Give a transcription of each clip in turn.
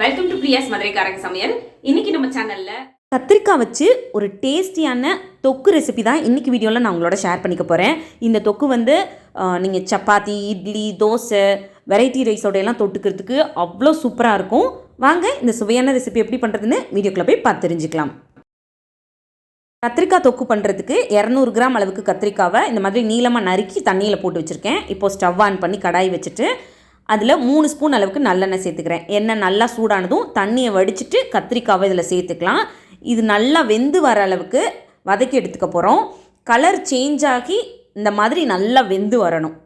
Welcome to பிரியாஸ் மதுரைக்காரங்க சமையல். இன்னைக்கு நம்ம சேனல்ல கத்திரிக்காய் வச்சு ஒரு டேஸ்டியான தொக்கு ரெசிபி தான் இன்றைக்கி வீடியோவில் நான் உங்களோட ஷேர் பண்ணிக்க போகிறேன் இந்த தொக்கு வந்து நீங்கள் சப்பாத்தி இட்லி தோசை வெரைட்டி ரைஸோட எல்லாம் தொட்டுக்கிறதுக்கு அவ்வளோ சூப்பராக இருக்கும். வாங்க இந்த சுவையான ரெசிபி எப்படி பண்ணுறதுன்னு வீடியோக்குள்ளே போய் பார்த்து தெரிஞ்சுக்கலாம். கத்திரிக்காய் தொக்கு பண்ணுறதுக்கு இரநூறு கிராம் அளவுக்கு கத்திரிக்காவை இந்த மாதிரி நீளமாக நறுக்கி தண்ணியில் போட்டு வச்சுருக்கேன். இப்போது ஸ்டவ் ஆன் பண்ணி கடாய் வச்சுட்டு அதில் மூணு ஸ்பூன் அளவுக்கு நல்லெண்ணெய் சேர்த்துக்கிறேன். எண்ணெய் நல்லா சூடானதும் தண்ணியை வடிச்சிட்டு கத்திரிக்காவை இதில் சேர்த்துக்கலாம். இது நல்லா வெந்து வர அளவுக்கு வதக்கி எடுத்துக்க போகிறோம் கலர் சேஞ்ச் ஆகி இந்த மாதிரி நல்லா வெந்து வரணும்.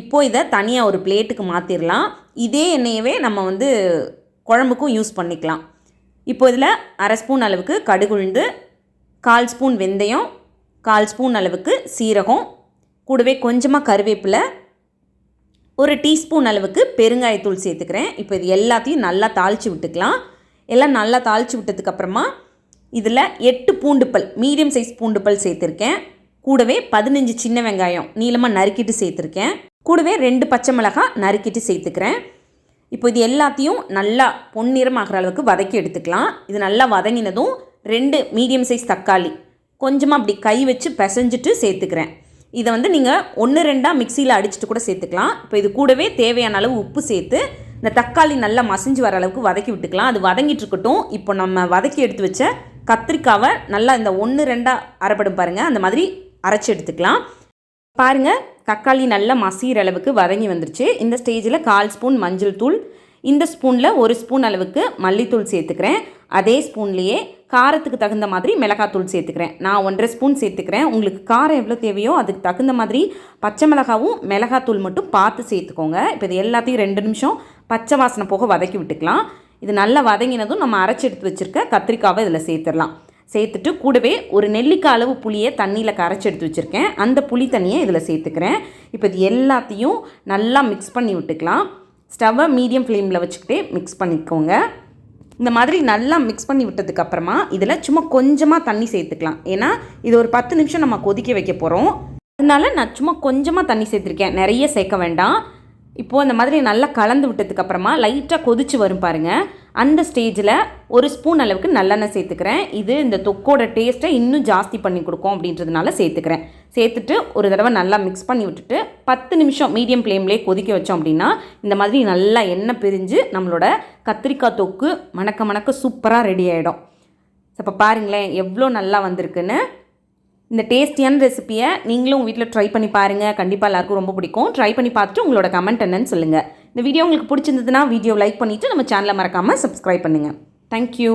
இப்போது இதை தனியாக ஒரு பிளேட்டுக்கு மாற்றிடலாம் இதே எண்ணெயவே நம்ம வந்து குழம்புக்கும் யூஸ் பண்ணிக்கலாம். இப்போ இதில் அரை ஸ்பூன் அளவுக்கு கடுகுழுந்து கால் ஸ்பூன் வெந்தயம் கால் ஸ்பூன் அளவுக்கு சீரகம் கூடவே கொஞ்சமாக கருவேப்பிலை ஒரு டீஸ்பூன் அளவுக்கு பெருங்காயத்தூள் சேர்த்துக்கிறேன். இப்போ இது எல்லாத்தையும் நல்லா தாளித்து விட்டுக்கலாம். எல்லாம் நல்லா தாளித்து விட்டதுக்கப்புறமா இதில் எட்டு பூண்டுப்பல் மீடியம் சைஸ் பூண்டுப்பல் சேர்த்துருக்கேன். கூடவே பதினஞ்சு சின்ன வெங்காயம் நீளமாக நறுக்கிட்டு சேர்த்துருக்கேன். கூடவே ரெண்டு பச்சை மிளகாய் நறுக்கிட்டு சேர்த்துக்கிறேன். இப்போ இது எல்லாத்தையும் நல்லா பொன்னிறமாகிற அளவுக்கு வதக்கி எடுத்துக்கலாம். இது நல்லா வதங்கினதும் ரெண்டு மீடியம் சைஸ் தக்காளி கொஞ்சமாக அப்படி கை வச்சு பிசைஞ்சிட்டு சேர்த்துக்கிறேன். இதை வந்து நீங்கள் ஒன்று ரெண்டாக மிக்சியில் அடிச்சுட்டு கூட சேர்த்துக்கலாம். இப்போ இது கூடவே தேவையான அளவு உப்பு சேர்த்து இந்த தக்காளி நல்லா மசிஞ்சு வர அளவுக்கு வதக்கி விட்டுக்கலாம். அது வதங்கிட்டு இருக்கட்டும். இப்போ நம்ம வதக்கி எடுத்து வச்ச கத்திரிக்காவை நல்லா இந்த ஒன்று ரெண்டாக அரைப்படும் பாருங்கள் அந்த மாதிரி அரைச்சி எடுத்துக்கலாம். பாருங்கள் தக்காளி நல்லா மசிகிற அளவுக்கு வதங்கி வந்துருச்சு. இந்த ஸ்டேஜில் கால் ஸ்பூன் மஞ்சள் தூள் இந்த ஸ்பூனில் ஒரு ஸ்பூன் அளவுக்கு மல்லித்தூள் சேர்த்துக்கிறேன். அதே ஸ்பூன்லேயே காரத்துக்கு தகுந்த மாதிரி மிளகாத்தூள் சேர்த்துக்கிறேன். நான் ஒன்றரை ஸ்பூன் சேர்த்துக்கிறேன். உங்களுக்கு காரம் எவ்வளோ தேவையோ அதுக்கு தகுந்த மாதிரி பச்சை மிளகாவும் மிளகாத்தூள் மட்டும் பார்த்து சேர்த்துக்கோங்க. இப்போ இது எல்லாத்தையும் ரெண்டு நிமிஷம் பச்சை வாசனை போக வதக்கி விட்டுக்கலாம். இது நல்லா வதங்கினதும் நம்ம அரைச்சி எடுத்து வச்சுருக்க கத்திரிக்காவை இதில் சேர்த்துடலாம். சேர்த்துட்டு கூடவே ஒரு நெல்லிக்காய் அளவு புளியை தண்ணியில் கரைச்சி எடுத்து வச்சுருக்கேன். அந்த புளி தண்ணியை இதில் சேர்த்துக்கிறேன். இப்போ இது எல்லாத்தையும் நல்லா மிக்ஸ் பண்ணி விட்டுக்கலாம். ஸ்டவ்வை மீடியம் ஃப்ளேமில் வச்சுக்கிட்டே மிக்ஸ் பண்ணிக்கோங்க. இந்த மாதிரி நல்லா மிக்ஸ் பண்ணி விட்டதுக்கப்புறமா இதில் சும்மா கொஞ்சமாக தண்ணி சேர்த்துக்கலாம். ஏன்னா இது ஒரு பத்து நிமிஷம் நம்ம கொதிக்க வைக்க போகிறோம் அதனால நான் சும்மா கொஞ்சமாக தண்ணி சேர்த்துருக்கேன். நிறைய சேர்க்க வேண்டாம். இப்போது அந்த மாதிரி நல்லா கலந்து விட்டதுக்கப்புறமா லைட்டாக கொதிச்சு வரும் பாருங்கள் அந்த ஸ்டேஜில் ஒரு ஸ்பூன் அளவுக்கு நல்லெண்ணெய் சேர்த்துக்கிறேன். இது இந்த தொக்கோட டேஸ்ட்டை இன்னும் ஜாஸ்தி பண்ணி கொடுக்கும் அப்படின்றதுனால சேர்த்துக்கிறேன். சேர்த்துட்டு ஒரு தடவை நல்லா மிக்ஸ் பண்ணி விட்டுட்டு பத்து நிமிஷம் மீடியம் ஃப்ளேம்லேயே கொதிக்க வச்சோம் அப்படின்னா இந்த மாதிரி நல்லா எண்ணெய் பிரிஞ்சு நம்மளோட கத்திரிக்காய் தொக்கு மணக்க மணக்க சூப்பராக ரெடி ஆகிடும் இப்போ பாருங்களேன் எவ்வளோ நல்லா வந்திருக்குன்னு. இந்த டேஸ்டியான ரெசிப்பியை நீங்களும் உங்கள் வீட்டில் ட்ரை பண்ணி பாருங்கள் கண்டிப்பாக எல்லாருக்கும் ரொம்ப பிடிக்கும். ட்ரை பண்ணி பார்த்துட்டு உங்களோட கமெண்ட் என்னன்னு சொல்லுங்கள் இந்த வீடியோ உங்களுக்கு பிடிச்சிருந்ததுன்னா வீடியோ லைக் பண்ணிவிட்டு நம்ம சேனலை மறக்காமல் சப்ஸ்கிரைப் பண்ணுங்கள் தேங்க்யூ